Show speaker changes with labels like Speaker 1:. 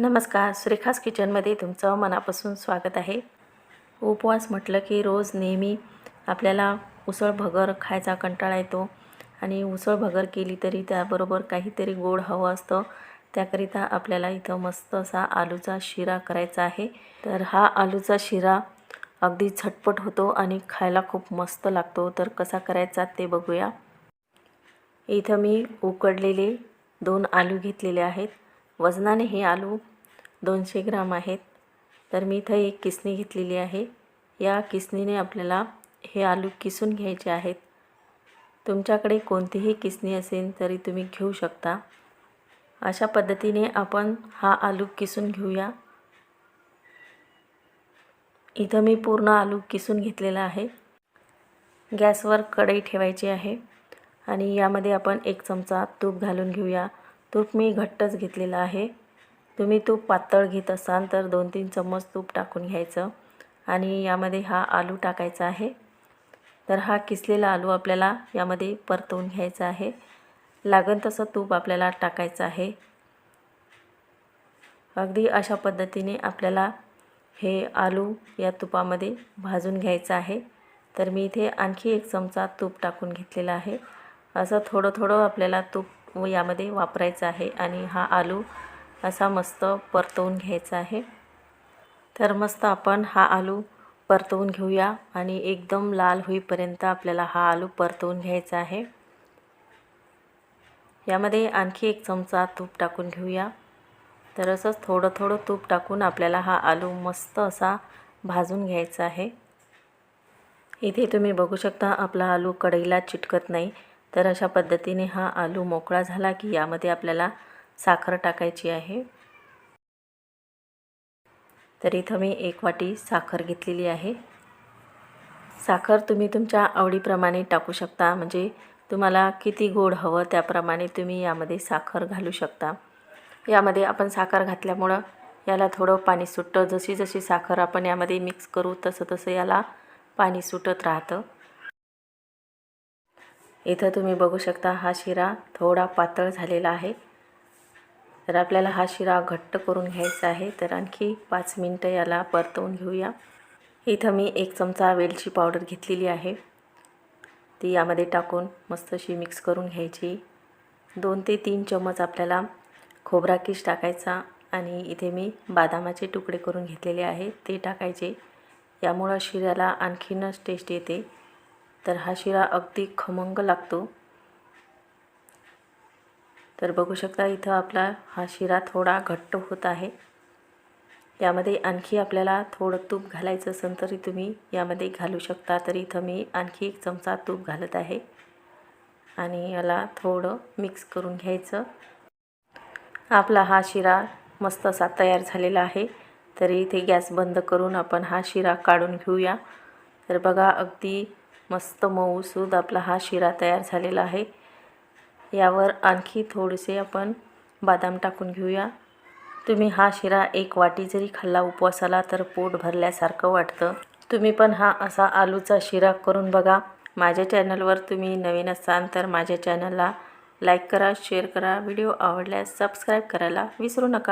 Speaker 1: नमस्कार सुरेखास किचनमध्ये तुमचं मनापासून स्वागत आहे. उपवास म्हटलं की रोज नेहमी आपल्याला उसळ भगर खायचा कंटाळा येतो आणि उसळ भगर केली तरी त्याबरोबर काहीतरी गोड हवं असतं. त्याकरिता आपल्याला इथं मस्त असा आलूचा शिरा करायचा आहे. तर हा आलूचा शिरा अगदी झटपट होतो आणि खायला खूप मस्त लागतो. तर कसा करायचा ते बघूया. इथं मी उकडलेले दोन आलू घेतलेले आहेत. वजनाने हे आलू दोनशे ग्राम आहेत. तर मी इथं एक किसणी घेतलेली आहे. या किसणीने आपल्याला हे आलू किसून घ्यायचे आहेत. तुमच्याकडे कोणतीही किसणी असेल तरी तुम्ही घेऊ शकता. अशा पद्धतीने आपण हा आलू किसून घेऊया. इथं मी पूर्ण आलू किसून घेतलेला आहे. गॅसवर कढई ठेवायची आहे. आणि यामध्ये आपण एक चमचा तूप घालून घेऊया. तूप मी घट्टच घेतलेलं आहे. तुम्ही तूप पातळ घेत असाल तर दोन तीन चम्मच तूप टाकून घ्यायचं. आणि यामध्ये हा आलू टाकायचा आहे. तर हा किसलेला आलू आपल्याला यामध्ये परतवून घ्यायचा आहे. लागन तसं तूप आपल्याला टाकायचं आहे. अगदी अशा पद्धतीने आपल्याला हे आलू या तुपामध्ये भाजून घ्यायचं आहे. तर मी इथे आणखी एक चमचा तूप टाकून घेतलेला आहे. असं थोडं थोडं आपल्याला तूप यामध्ये वापरायचं आहे. आणि हा आलू असा मस्त परतवून घ्यायचा आहे. तर मस्त आपण हा आलू परतवून घेऊया आणि एकदम लाल होईपर्यंत आपल्याला हा आलू परतवून घ्यायचा आहे. यामध्ये आणखी एक चमचा तूप टाकून घेऊया. तर असंच थोडं थोडं तूप टाकून आपल्याला हा आलू मस्त असा भाजून घ्यायचा आहे. इथे तुम्ही बघू शकता आपला आलू कढईला चिटकत नाही. तर अशा पद्धतीने हा आलू मोकळा झाला की यामध्ये आपल्याला साखर टाकायची आहे. तर इथं मी एक वाटी साखर घेतलेली आहे. साखर तुम्ही तुमच्या आवडीप्रमाणे टाकू शकता. म्हणजे तुम्हाला किती गोड हवं त्याप्रमाणे तुम्ही यामध्ये साखर घालू शकता. यामध्ये आपण साखर घातल्यामुळं याला थोडं पाणी सुटतं. जशी जशी साखर आपण यामध्ये मिक्स करू तसं तसं याला पाणी सुटत राहतं. इथं तुम्ही बघू शकता हा शिरा थोडा पातळ झालेला आहे. तर आपल्याला हा शिरा घट्ट करून घ्यायचा आहे. तर आणखी पाच मिनटं याला परतवून घेऊया. इथं मी एक चमचा वेलची पावडर घेतलेली आहे. ती यामध्ये टाकून मस्त अशी मिक्स करून घ्यायची. दोन ते तीन चम्मच आपल्याला खोबरा किस टाकायचा आणि इथे मी बदामाचे तुकडे करून घेतलेले आहे. ते टाकायचे. यामुळं शिऱ्याला आणखीनच टेस्ट येते. तर हा शिरा अगदी खमंग लागतो. तर बघू शकता इथं आपला हा शिरा थोडा घट्ट होत आहे. यामध्ये आणखी आपल्याला थोडं तूप घालायचं असेल तरी तुम्ही यामध्ये घालू शकता. तर इथं मी आणखी एक चमचा तूप घालत आहे. आणि याला थोडं मिक्स करून घ्यायचं. आपला हा शिरा मस्त असा तयार झालेला आहे. तरी इथे गॅस बंद करून आपण हा शिरा काढून घेऊया. तर बघा अगदी मस्त मऊसूद आपला हा शिरा तयार झालेला आहे. यावर आणखी थोडेसे आपण बदाम टाकून घेऊया. तुम्ही हा शिरा एक वाटी जरी खाल्ला उपवासाला तर पोट भरल्यासारखं वाटतं. तुम्ही पण हा असा आलूचा शिरा करून बघा. माझ्या चॅनलवर तुम्ही नवीन असाल तर माझ्या चॅनलला लाईक करा शेअर करा. व्हिडिओ आवडल्यास सबस्क्राईब करायला विसरू नका.